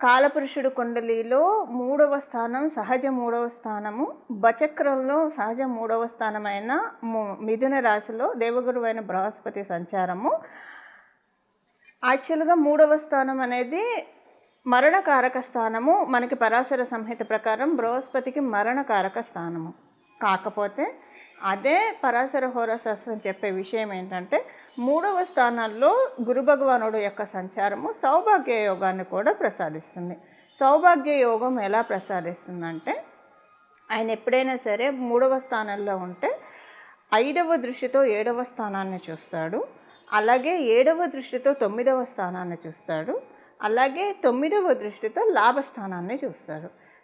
కాలపురుషుడు కుండలిలో మూడవ స్థానం సహజ మూడవ స్థానము బచక్రంలో సహజ మూడవ స్థానమైన మిథున రాశిలో దేవగురువైన బృహస్పతి సంచారము. యాక్చువల్గా మూడవ స్థానం అనేది మరణకారక స్థానము. మనకి పరాశర సంహిత ప్రకారం బృహస్పతికి మరణకారక స్థానము. కాకపోతే అదే పరాశర హోరాశాస్త్రం చెప్పే విషయం ఏంటంటే మూడవ స్థానాల్లో గురు భగవానుడు యొక్క సంచారము సౌభాగ్య యోగాన్ని కూడా ప్రసాదిస్తుంది. సౌభాగ్య యోగం ఎలా ప్రసాదిస్తుందంటే ఆయన ఎప్పుడైనా సరే మూడవ స్థానంలో ఉంటే ఐదవ దృష్టితో ఏడవ స్థానాన్ని చూస్తాడు. అలాగే ఏడవ దృష్టితో తొమ్మిదవ స్థానాన్ని చూస్తాడు. అలాగే తొమ్మిదవ దృష్టితో లాభస్థానాన్ని చూస్తాడు.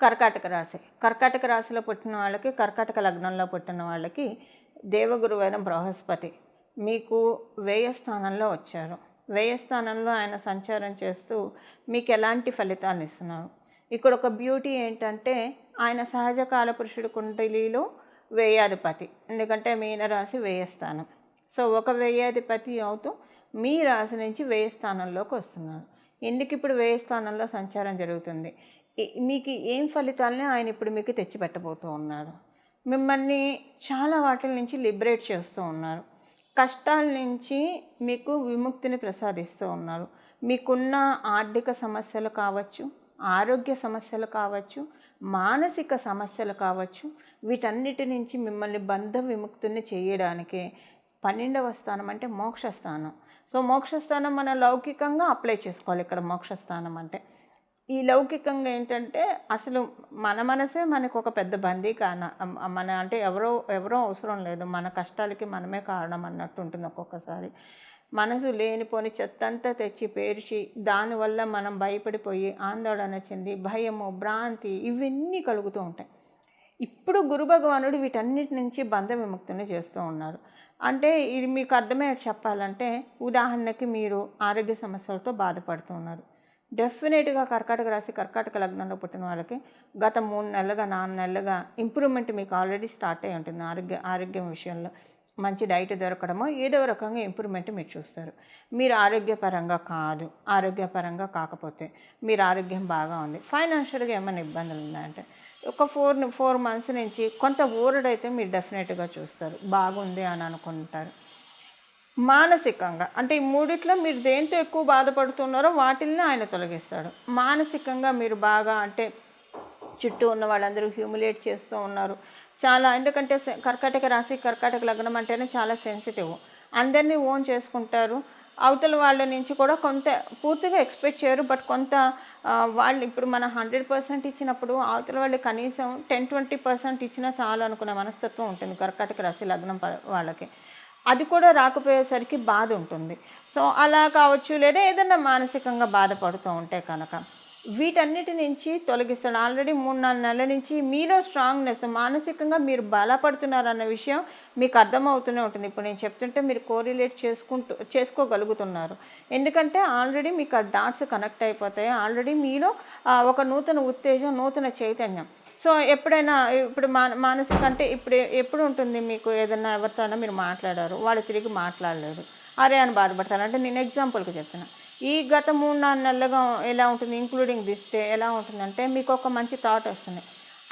కర్కాటక రాశి. కర్కాటక రాశిలో పుట్టిన వాళ్ళకి కర్కాటక లగ్నంలో పుట్టిన వాళ్ళకి దేవగురువైన బృహస్పతి మీకు వేయస్థానంలో వచ్చారు. వేయస్థానంలో ఆయన సంచారం చేస్తూ మీకు ఎలాంటి ఫలితాలు ఇస్తున్నారు? ఇక్కడ ఒక బ్యూటీ ఏంటంటే ఆయన సహజ కాలపురుషుడు కుండలిలో వేయాధిపతి ఎందుకంటే మీనరాశి రాశి వేయస్థానం సో ఒక వ్యయాధిపతి అవుతూ మీ రాశి నుంచి వేయస్థానంలోకి వస్తున్నారు. ఎందుకు ఇప్పుడు వేయస్థానంలో సంచారం జరుగుతుంది? మీకు ఏం ఫలితాలని ఆయన ఇప్పుడు మీకు తెచ్చిపెట్టబోతూ ఉన్నారు. మిమ్మల్ని చాలా వాటిల నుంచి లిబరేట్ చేస్తూ ఉన్నారు. కష్టాల నుంచి మీకు విముక్తిని ప్రసాదిస్తూ ఉన్నారు. మీకున్న ఆర్థిక సమస్యలు కావచ్చు ఆరోగ్య సమస్యలు కావచ్చు మానసిక సమస్యలు కావచ్చు వీటన్నిటి నుంచి మిమ్మల్ని బంధ విముక్తిని చేయడానికే పన్నెండవ స్థానం అంటే మోక్షస్థానం సో మోక్షస్థానం మనం మన లౌకికంగా అప్లై చేసుకోవాలి ఇక్కడ మోక్షస్థానం అంటే. ఈ లౌకికంగా ఏంటంటే అసలు మన మనసే మనకు ఒక పెద్ద బందీ కాన మన అంటే ఎవరో ఎవరో అవసరం లేదు. మన కష్టాలకి మనమే కారణం అన్నట్టు ఉంటుంది ఒక్కొక్కసారి. మనసు లేనిపోని చెత్తంతా తెచ్చి పేర్చి దానివల్ల మనం భయపడిపోయి ఆందోళన చెంది భయము భ్రాంతి ఇవన్నీ కలుగుతూ ఉంటాయి. ఇప్పుడు గురు భగవానుడు వీటన్నిటి నుంచి బంధ విముక్తిని చేస్తూ ఉన్నారు. అంటే ఇది మీకు అర్థమయ్యేది చెప్పాలంటే ఉదాహరణకి మీరు ఆరోగ్య సమస్యలతో బాధపడుతున్నారు డెఫినెట్గా కర్కాటక రాశి కర్కాటక లగ్నంలో పుట్టిన వాళ్ళకి గత మూడు నెలలుగా నాలుగు నెలలుగా ఇంప్రూవ్మెంట్ మీకు ఆల్రెడీ స్టార్ట్ అయి ఉంటుంది. ఆరోగ్య ఆరోగ్యం విషయంలో మంచి డైట్ దొరకడమో ఏదో రకంగా ఇంప్రూవ్మెంట్ మీరు చూస్తారు. మీరు ఆరోగ్యపరంగా కాదు. ఆరోగ్యపరంగా కాకపోతే మీరు ఆరోగ్యం బాగా ఉంది. ఫైనాన్షియల్గా ఏమైనా ఇబ్బందులు ఉన్నాయంటే ఒక ఫోర్ ఫోర్ మంత్స్ నుంచి కొంత ఊరడైతే మీరు డెఫినెట్గా చూస్తారు. బాగుంది అని అనుకుంటారు. మానసికంగా. అంటే ఈ మూడిట్లో మీరు దేంతో ఎక్కువ బాధపడుతున్నారో వాటిల్ని ఆయన తొలగిస్తాడు. మానసికంగా మీరు బాగా అంటే చుట్టూ ఉన్న వాళ్ళందరూ హ్యూమిలేట్ చేస్తూ ఉన్నారు. చాలా ఎందుకంటే కర్కాటక రాశి కర్కాటక లగ్నం అంటేనే చాలా సెన్సిటివ్. అందరినీ ఓన్ చేసుకుంటారు. అవతల వాళ్ళ నుంచి కూడా కొంత పూర్తిగా ఎక్స్పెక్ట్ చేయరు. బట్ కొంత వాళ్ళు ఇప్పుడు మనం హండ్రెడ్ పర్సెంట్ ఇచ్చినప్పుడు అవతల వాళ్ళు కనీసం టెన్ ట్వంటీ పర్సెంట్ ఇచ్చినా చాలు అనుకునే మనస్తత్వం ఉంటుంది కర్కాటక రాశి లగ్నం ప- వాళ్ళకి. అది కూడా రాకపోయేసరికి బాధ ఉంటుంది. సో అలా కావచ్చు లేదా ఏదైనా మానసికంగా బాధపడుతూ ఉంటే కనుక వీటన్నిటి నుంచి తొలగిస్తాడు. ఆల్రెడీ మూడు నాలుగు నెలల నుంచి మీలో స్ట్రాంగ్నెస్ మానసికంగా మీరు బలపడుతున్నారు అన్న విషయం మీకు అర్థమవుతూనే ఉంటుంది. ఇప్పుడు నేను చెప్తుంటే మీరు కోరిలేట్ చేసుకుంటూ చేసుకోగలుగుతున్నారు. ఎందుకంటే ఆల్రెడీ మీకు ఆ డాట్స్ కనెక్ట్ అయిపోతాయి. ఆల్రెడీ మీలో ఒక నూతన ఉత్తేజం నూతన చైతన్యం సో ఎప్పుడైనా ఇప్పుడు మాన మానసిక అంటే ఇప్పుడు ఎప్పుడు ఉంటుంది మీకు ఏదైనా ఎవరితోనైనా మీరు మాట్లాడారు? వాళ్ళు తిరిగి మాట్లాడలేదు అరే అని బాధపడతారు. అంటే నేను ఎగ్జాంపుల్కి చెప్తున్నా. ఈ గత మూడు నాలుగు నెలలుగా ఎలా ఉంటుంది? ఇంక్లూడింగ్ దిస్ డే ఎలా ఉంటుందంటే మీకు ఒక మంచి థాట్ వస్తుంది.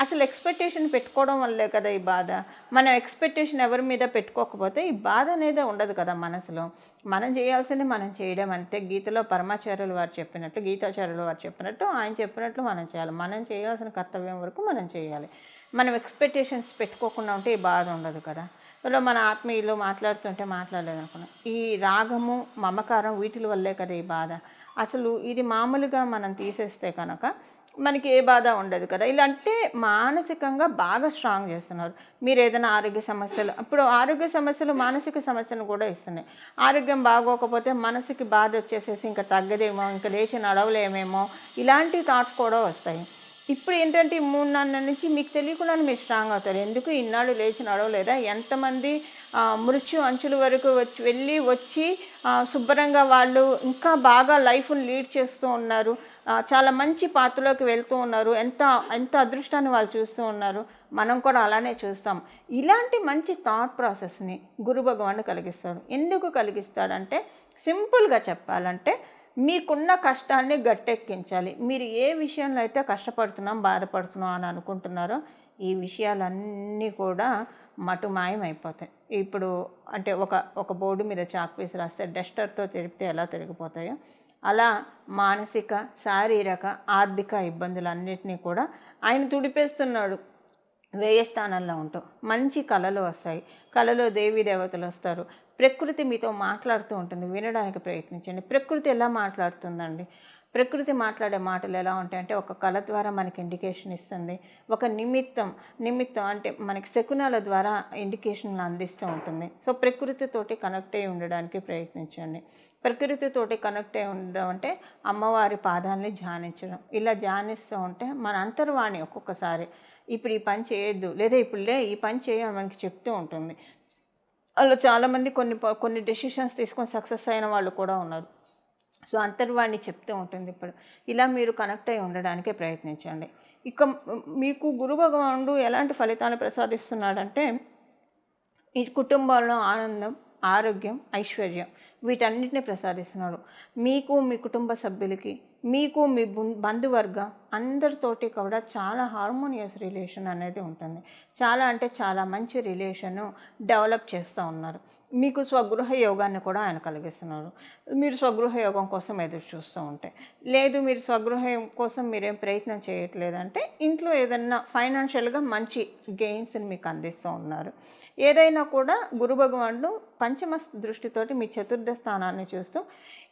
అసలు ఎక్స్పెక్టేషన్ పెట్టుకోవడం వల్లే కదా ఈ బాధ. మనం ఎక్స్పెక్టేషన్ ఎవరి మీద పెట్టుకోకపోతే ఈ బాధ అనేది ఉండదు కదా మనసులో. మనం చేయాల్సింది మనం చేయడం అంతే. గీతలో పరమాచార్యులు వారు చెప్పినట్టు గీతాచార్యులు వారు చెప్పినట్టు ఆయన చెప్పినట్లు మనం చేయాలి. మనం చేయాల్సిన కర్తవ్యం వరకు మనం చేయాలి. మనం ఎక్స్పెక్టేషన్స్ పెట్టుకోకుండా ఉంటే ఈ బాధ ఉండదు కదా. ఇలా మన ఆత్మీయులు మాట్లాడుతుంటే మాట్లాడలేదు అనుకున్నాం ఈ రాగము మమకారం వీటి వల్లే కదా ఈ బాధ. అసలు ఇది మామూలుగా మనం తీసేస్తే కనుక మనకి ఏ బాధ ఉండదు కదా. ఇలా అంటే మానసికంగా బాగా స్ట్రాంగ్ చేస్తున్నారు. మీరు ఏదైనా ఆరోగ్య సమస్యలు ఇప్పుడు ఆరోగ్య సమస్యలు మానసిక సమస్యలు కూడా ఇస్తున్నాయి. ఆరోగ్యం బాగోకపోతే మనసుకి బాధ వచ్చేసేసి ఇంకా తగ్గదేమో ఇంకా లేచి నడవలేమేమో ఇలాంటి థాట్స్ కూడా వస్తాయి. ఇప్పుడు ఏంటంటే ఈ మూడు నెలల నుంచి మీకు తెలియకుండా మీరు స్ట్రాంగ్ అవుతారు. ఎందుకు ఇన్నాళ్ళు లేచి నడవలేదా? ఎంతమంది మృత్యు అంచుల వరకు వచ్చి వెళ్ళి వచ్చి శుభ్రంగా వాళ్ళు ఇంకా బాగా లైఫ్ని లీడ్ చేస్తూ ఉన్నారు. చాలా మంచి పాత్రలోకి వెళ్తూ ఉన్నారు. ఎంత ఎంత అదృష్టాన్ని వాళ్ళు చూస్తూ ఉన్నారు మనం కూడా అలానే చూస్తాం. ఇలాంటి మంచి థాట్ ప్రాసెస్ని గురు భగవానుడు కలిగిస్తాడు. ఎందుకు కలిగిస్తాడంటే సింపుల్గా చెప్పాలంటే మీకున్న కష్టాన్ని గట్టెక్కించాలి. మీరు ఏ విషయంలో అయితే కష్టపడుతున్నాం బాధపడుతున్నాం అని అనుకుంటున్నారో ఈ విషయాలన్నీ కూడా మటు మాయమైపోతాయి. ఇప్పుడు అంటే ఒక ఒక బోర్డు మీద చాక్ పీస్ రాస్తే డస్టర్తో తిరిగితే ఎలా తిరిగిపోతాయో అలా మానసిక శారీరక ఆర్థిక ఇబ్బందులన్నింటినీ కూడా ఆయన తుడిపేస్తున్నాడు. వ్యయ స్థానంలో ఉంటాం మంచి కళలు వస్తాయి. కళలో దేవీ దేవతలు వస్తారు. ప్రకృతి మీతో మాట్లాడుతూ ఉంటుంది. వినడానికి ప్రయత్నించండి. ప్రకృతి ఎలా మాట్లాడుతుందండి? ప్రకృతి మాట్లాడే మాటలు ఎలా ఉంటాయంటే ఒక కళ ద్వారా మనకి ఇండికేషన్ ఇస్తుంది. ఒక నిమిత్తం నిమిత్తం అంటే మనకి శకునాల ద్వారా ఇండికేషన్లు అందిస్తూ ఉంటుంది. సో ప్రకృతితోటి కనెక్ట్ అయి ఉండడానికి ప్రయత్నించండి. ప్రకృతితోటి కనెక్ట్ అయి ఉండడం అంటే అమ్మవారి పాదాలని ధ్యానించడం. ఇలా ధ్యానిస్తూ ఉంటే మన అంతర్వాణి ఒక్కొక్కసారి. ఇప్పుడు ఈ పని చేయొద్దు లేదా ఇప్పుడు లే ఈ పని చేయని మనకి చెప్తూ ఉంటుంది. అలా చాలామంది కొన్ని ప- కొన్ని డెసిషన్స్ తీసుకొని సక్సెస్ అయిన వాళ్ళు కూడా ఉన్నారు. సో అంతర్వాణి చెప్తూ ఉంటుంది ఇప్పుడు. ఇలా మీరు కనెక్ట్ అయి ఉండడానికే ప్రయత్నించండి. ఇక మీకు గురు భగవానుడు ఎలాంటి ఫలితాలు ప్రసాదిస్తున్నాడంటే ఈ కుటుంబంలో ఆనందం ఆరోగ్యం ఐశ్వర్యం వీటన్నిటిని ప్రసాదిస్తున్నాడు. మీకు మీ కుటుంబ సభ్యులకి మీకు మీ బంధువర్గ అందరితోటి కూడా చాలా హార్మోనియస్ రిలేషన్ అనేది ఉంటుంది. చాలా అంటే చాలా మంచి రిలేషను డెవలప్ చేస్తూ ఉన్నారు. మీకు స్వగృహ యోగాన్ని కూడా ఆయన కలిగిస్తున్నారు. మీరు స్వగృహ యోగం కోసం ఎదురు చూస్తూ ఉంటే లేదు మీరు స్వగృహ కోసం మీరేం ప్రయత్నం చేయట్లేదంటే ఇంట్లో ఏదన్నా ఫైనాన్షియల్గా మంచి గెయిన్స్ని మీకు అందిస్తూ ఉన్నారు. ఏదైనా కూడా గురు భగవానుడు పంచమ దృష్టితోటి మీ చతుర్థ స్థానాన్ని చూస్తూ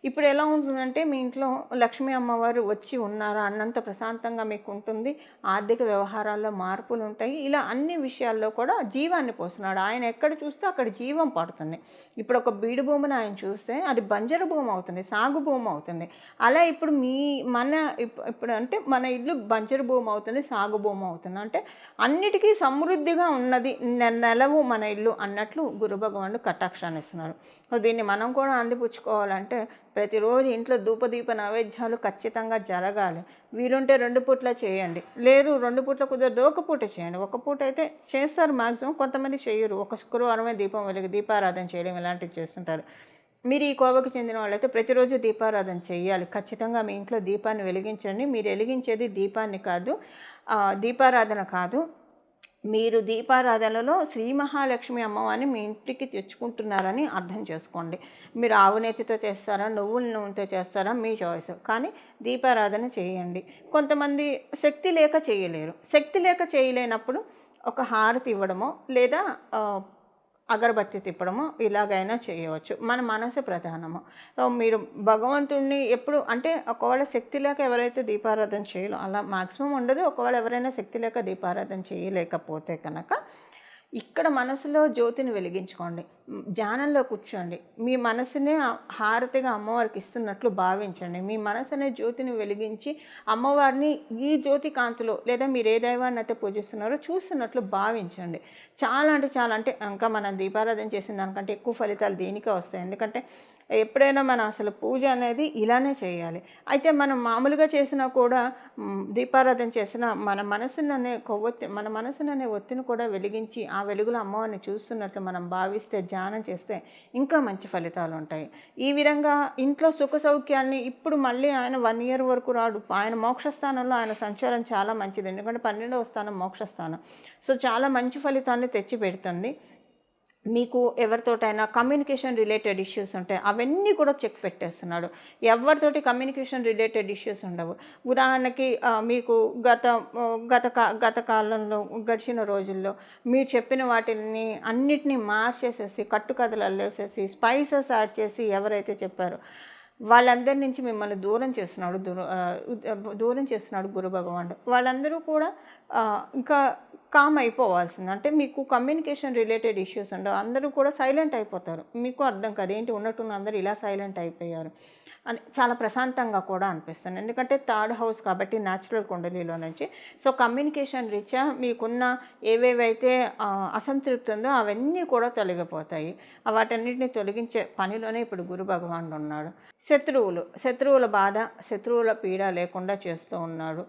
ఇప్పుడు ఎలా ఉంటుందంటే మీ ఇంట్లో లక్ష్మీ అమ్మవారు వచ్చి ఉన్నారా అన్నంత ప్రశాంతంగా మీకు ఉంటుంది ఆర్థిక వ్యవహారాల్లో మార్పులు ఉంటాయి ఇలా అన్ని విషయాల్లో కూడా జీవాన్ని పోస్తున్నాడు. ఆయన ఎక్కడ చూస్తే అక్కడ జీవం పడుతుంది. ఇప్పుడు ఒక బీడు భూమిని ఆయన చూస్తే అది బంజరు భూమి అవుతుంది సాగు భూమి అవుతుంది. అలా ఇప్పుడు మీ మన ఇప్పుడు అంటే మన ఇల్లు బంజరు భూమి అవుతుంది సాగు భూమి అవుతుంది. అంటే అన్నిటికీ సమృద్ధిగా ఉన్నది నెలవు మన ఇల్లు అన్నట్లు గురు భగవానుడు కటాక్షాన్ని ఇస్తున్నారు. సో దీన్ని మనం కూడా అందిపుచ్చుకోవాలంటే ప్రతిరోజు ఇంట్లో ధూపదీప నైవేద్యాలు ఖచ్చితంగా జరగాలి. వీలుంటే రెండు పూట్ల చేయండి. లేదు రెండు పూట్ల కుదరదు ఒక పూట చేయండి. ఒక పూట అయితే చేస్తారు మ్యాక్సిమం కొంతమంది చేయరు. ఒక శుక్రవారమే దీపం వెలిగి దీపారాధన చేయడం ఇలాంటివి చేస్తుంటారు. మీరు ఈ కోవకు చెందిన వాళ్ళైతే ప్రతిరోజు దీపారాధన చేయాలి. ఖచ్చితంగా మీ ఇంట్లో దీపాన్ని వెలిగించండి. మీరు వెలిగించేది దీపాన్ని కాదు దీపారాధన కాదు. మీరు దీపారాధనలో శ్రీ మహాలక్ష్మి అమ్మవారిని మీ ఇంటికి తెచ్చుకుంటున్నారని అర్థం చేసుకోండి. మీరు ఆవు నేతితో చేస్తారా నువ్వుల నూనెతో చేస్తారా మీ చాయిస్ కానీ దీపారాధన చేయండి. కొంతమంది శక్తి లేక చేయలేరు. శక్తి లేక చేయలేనప్పుడు ఒక హారతి ఇవ్వడమో లేదా అగరబత్తి తిప్పడము ఇలాగైనా చేయవచ్చు. మన మనసు ప్రధానము. సో మీరు భగవంతుణ్ణి ఎప్పుడు అంటే ఒకవేళ శక్తి లేక ఎవరైతే దీపారాధన చేయలో అలా మాక్సిమం ఉండదు. ఒకవేళ ఎవరైనా శక్తి లేక దీపారాధన చేయలేకపోతే కనుక ఇక్కడ మనసులో జ్యోతిని వెలిగించుకోండి. ధ్యానంలో కూర్చోండి. మీ మనసునే హారతిగా అమ్మవారికి ఇస్తున్నట్లు భావించండి. మీ మనసు అనే జ్యోతిని వెలిగించి అమ్మవారిని ఈ జ్యోతి కాంతిలో లేదా మీరు ఏ దైవాన్ని అయితే పూజిస్తున్నారో చూస్తున్నట్లు భావించండి. చాలా అంటే చాలా. అంటే ఇంకా మనం దీపారాధన చేసిన దానికంటే ఎక్కువ ఫలితాలు దేనికే వస్తాయి. ఎందుకంటే ఎప్పుడైనా మనం అసలు పూజ అనేది ఇలానే చేయాలి. అయితే మనం మామూలుగా చేసినా కూడా దీపారాధన చేసిన మన మనసుననే కొవ్వొత్తి మన మనసుననే ఒత్తిని కూడా వెలిగించి ఆ వెలుగులో అమ్మవారిని చూస్తున్నట్లు మనం భావిస్తే ధ్యానం చేస్తే ఇంకా మంచి ఫలితాలు ఉంటాయి. ఈ విధంగా ఇంట్లో సుఖ సౌఖ్యాన్ని ఇప్పుడు మళ్ళీ ఆయన వన్ ఇయర్ వరకు రాడు. ఆయన మోక్షస్థానంలో ఆయన సంచారం చాలా మంచిది. ఎందుకంటే పన్నెండవ స్థానం మోక్షస్థానం. సో చాలా మంచి ఫలితాన్ని తెచ్చి పెడుతుంది మీకు ఎవరితోటైనా కమ్యూనికేషన్ రిలేటెడ్ ఇష్యూస్ ఉంటాయి అవన్నీ కూడా చెక్ పెట్టేస్తున్నాడు. ఎవరితోటి కమ్యూనికేషన్ రిలేటెడ్ ఇష్యూస్ ఉండవు. ఉదాహరణకి మీకు గత గత గత కాలంలో గడిచిన రోజుల్లో మీరు చెప్పిన వాటిని అన్నిటినీ మార్చేసేసి కట్టుకథలు అల్లేసేసి స్పైసెస్ యాడ్ చేసి ఎవరైతే చెప్పారో వాళ్ళందరి నుంచి మిమ్మల్ని దూరం చేస్తున్నాడు దూరం దూరం చేస్తున్నాడు గురు భగవానుడు. వాళ్ళందరూ కూడా ఇంకా కామ్ అయిపోవాల్సింది. అంటే మీకు కమ్యూనికేషన్ రిలేటెడ్ ఇష్యూస్ ఉండవు. అందరూ కూడా సైలెంట్ అయిపోతారు. మీకు అర్థం కాదు. ఏంటి? ఉన్నట్టున్న అందరూ ఇలా సైలెంట్ అయిపోయారు. అని చాలా ప్రశాంతంగా కూడా అనిపిస్తుంది. ఎందుకంటే థర్డ్ హౌస్ కాబట్టి న్యాచురల్ కుండలిలో నుంచి. సో కమ్యూనికేషన్ రీత్యా మీకున్న ఏవేవైతే అసంతృప్తి ఉందో అవన్నీ కూడా తొలగిపోతాయి. వాటన్నిటిని తొలగించే పనిలోనే ఇప్పుడు గురు భగవానుడు ఉన్నాడు. శత్రువులు శత్రువుల బాధ శత్రువుల పీడ లేకుండా చేస్తూ ఉన్నాడు.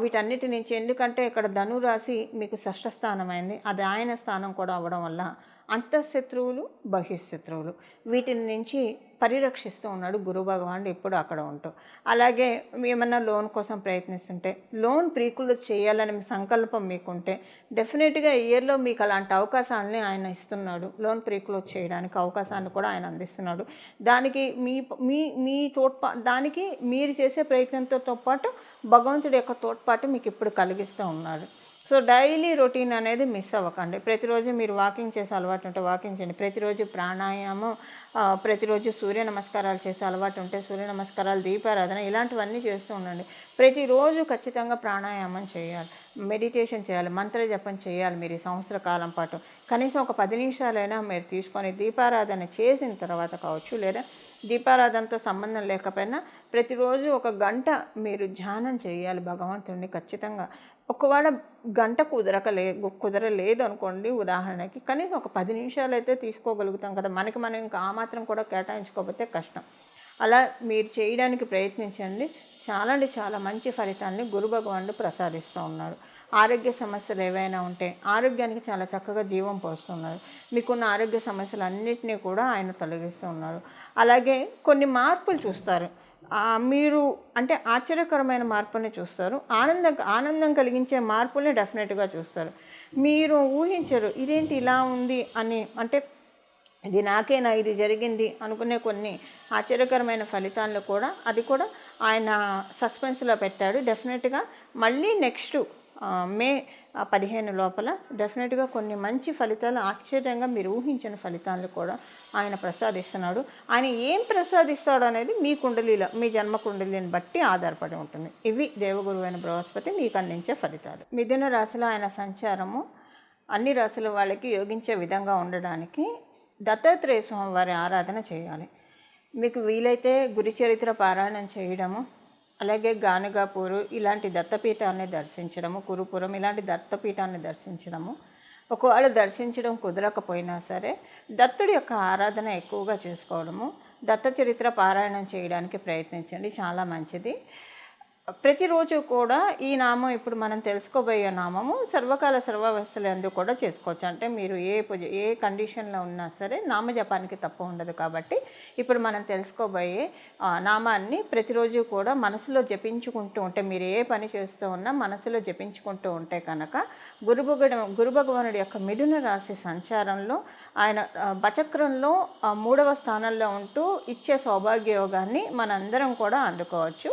వీటన్నిటి నుంచి ఎందుకంటే ఇక్కడ ధనురాశి మీకు షష్ఠ స్థానమైంది అది ఆయన స్థానం కూడా అవ్వడం వల్ల అంతఃశత్రువులు బహిశత్రువులు. వీటిని నుంచి పరిరక్షిస్తూ ఉన్నాడు గురు భగవానుడు ఎప్పుడు అక్కడ ఉంటూ. అలాగే ఏమన్నా లోన్ కోసం ప్రయత్నిస్తుంటే లోన్ ప్రీకులు చేయాలనే సంకల్పం మీకుంటే డెఫినెట్గా ఇయర్లో మీకు అలాంటి అవకాశాలని ఆయన ఇస్తున్నాడు. లోన్ ప్రీకులు చేయడానికి అవకాశాన్ని కూడా ఆయన అందిస్తున్నాడు. దానికి మీ మీ మీ తోడ్పా దానికి మీరు చేసే ప్రయత్నంతో పాటు భగవంతుడి యొక్క తోడ్పాటు మీకు ఇప్పుడు కలిగిస్తూ ఉన్నాడు. సో డైలీ రొటీన్ అనేది మిస్ అవ్వకండి. ప్రతిరోజు మీరు వాకింగ్ చేసే అలవాటు ఉంటే వాకింగ్ చేయండి. ప్రతిరోజు ప్రాణాయామం ప్రతిరోజు సూర్య నమస్కారాలు చేసే అలవాటు ఉంటే సూర్య నమస్కారాలు దీపారాధన ఇలాంటివన్నీ చేస్తూ ఉండండి. ప్రతిరోజు ఖచ్చితంగా ప్రాణాయామం చేయాలి. మెడిటేషన్ చేయాలి. మంత్ర జపం చేయాలి మీరు ఈ సంవత్సర కాలం పాటు. కనీసం ఒక పది నిమిషాలైనా మీరు తీసుకొని దీపారాధన చేసిన తర్వాత కావచ్చు లేదా దీపారాధనతో సంబంధం లేకపోయినా ప్రతిరోజు ఒక గంట మీరు ధ్యానం చేయాలి భగవంతుడిని ఖచ్చితంగా. ఒకవేళ గంట కుదరకలే కుదరలేదు అనుకోండి ఉదాహరణకి కనీసం ఒక పది నిమిషాలు అయితే తీసుకోగలుగుతాం కదా. మనకి మనం ఇంకా ఆ మాత్రం కూడా కేటాయించుకోకపోతే కష్టం. అలా మీరు చేయడానికి ప్రయత్నించండి. చాలా అంటే చాలా మంచి ఫలితాన్ని గురు భగవానుడు ప్రసాదిస్తూ ఉన్నారు. ఆరోగ్య సమస్యలు ఏవైనా ఉంటే ఆరోగ్యానికి చాలా చక్కగా జీవం పోస్తున్నారు. మీకున్న ఆరోగ్య సమస్యలు అన్నింటినీ కూడా ఆయన తొలగిస్తూ ఉన్నారు. అలాగే కొన్ని మార్పులు చూస్తారు. మీరు అంటే ఆశ్చర్యకరమైన మార్పుని చూస్తారు. ఆనందం ఆనందం కలిగించే మార్పుల్ని డెఫినెట్గా చూస్తారు. మీరు ఊహించరు ఇదేంటి ఇలా ఉంది అని. అంటే ఇది నాకేనా ఇది జరిగింది అనుకునే కొన్ని ఆశ్చర్యకరమైన ఫలితాలను కూడా అది కూడా ఆయన సస్పెన్స్లో పెట్టాడు. డెఫినెట్గా మళ్ళీ నెక్స్ట్ మే పదిహేను లోపల డెఫినెట్గా కొన్ని మంచి ఫలితాలు ఆశ్చర్యంగా మీరు ఊహించిన ఫలితాలు కూడా ఆయన ప్రసాదిస్తున్నాడు. ఆయన ఏం ప్రసాదిస్తాడు అనేది మీ కుండలిలో మీ జన్మ కుండలిని బట్టి ఆధారపడి ఉంటుంది. ఇవి దేవగురు అయిన బృహస్పతి మీకు అందించే ఫలితాలు. మిథున రాశిలో ఆయన సంచారము అన్ని రాశుల వాళ్ళకి యోగించే విధంగా ఉండడానికి దత్తాత్రేయ స్వామి వారి ఆరాధన చేయాలి. మీకు వీలైతే గురి చరిత్ర పారాయణం చేయడము అలాగే గానుగాపూరు ఇలాంటి దత్తపీఠాన్ని దర్శించడము కురుపురం ఇలాంటి దత్తపీఠాన్ని దర్శించడము ఒకవేళ దర్శించడం కుదరకపోయినా సరే దత్తుడి యొక్క ఆరాధన ఎక్కువగా చేసుకోవడము దత్త చరిత్ర పారాయణం చేయడానికి ప్రయత్నించండి చాలా మంచిది. ప్రతిరోజు కూడా ఈ నామం ఇప్పుడు మనం తెలుసుకోబోయే నామము సర్వకాల సర్వవస్థలు ఎందుకు కూడా చేసుకోవచ్చు. అంటే మీరు ఏ పూజ ఏ కండిషన్లో ఉన్నా సరే నామజపానికి తప్పు ఉండదు కాబట్టి ఇప్పుడు మనం తెలుసుకోబోయే నామాన్ని ప్రతిరోజు కూడా మనసులో జపించుకుంటూ ఉంటే మీరు ఏ పని చేస్తూ ఉన్నా మనసులో జపించుకుంటూ ఉంటే కనుక గురు గురు భగవానుడి యొక్క మిథున రాశి సంచారంలో ఆయన బచక్రంలో మూడవ స్థానంలో ఉంటూ ఇచ్చే సౌభాగ్య యోగాన్ని మనందరం కూడా అందుకోవచ్చు.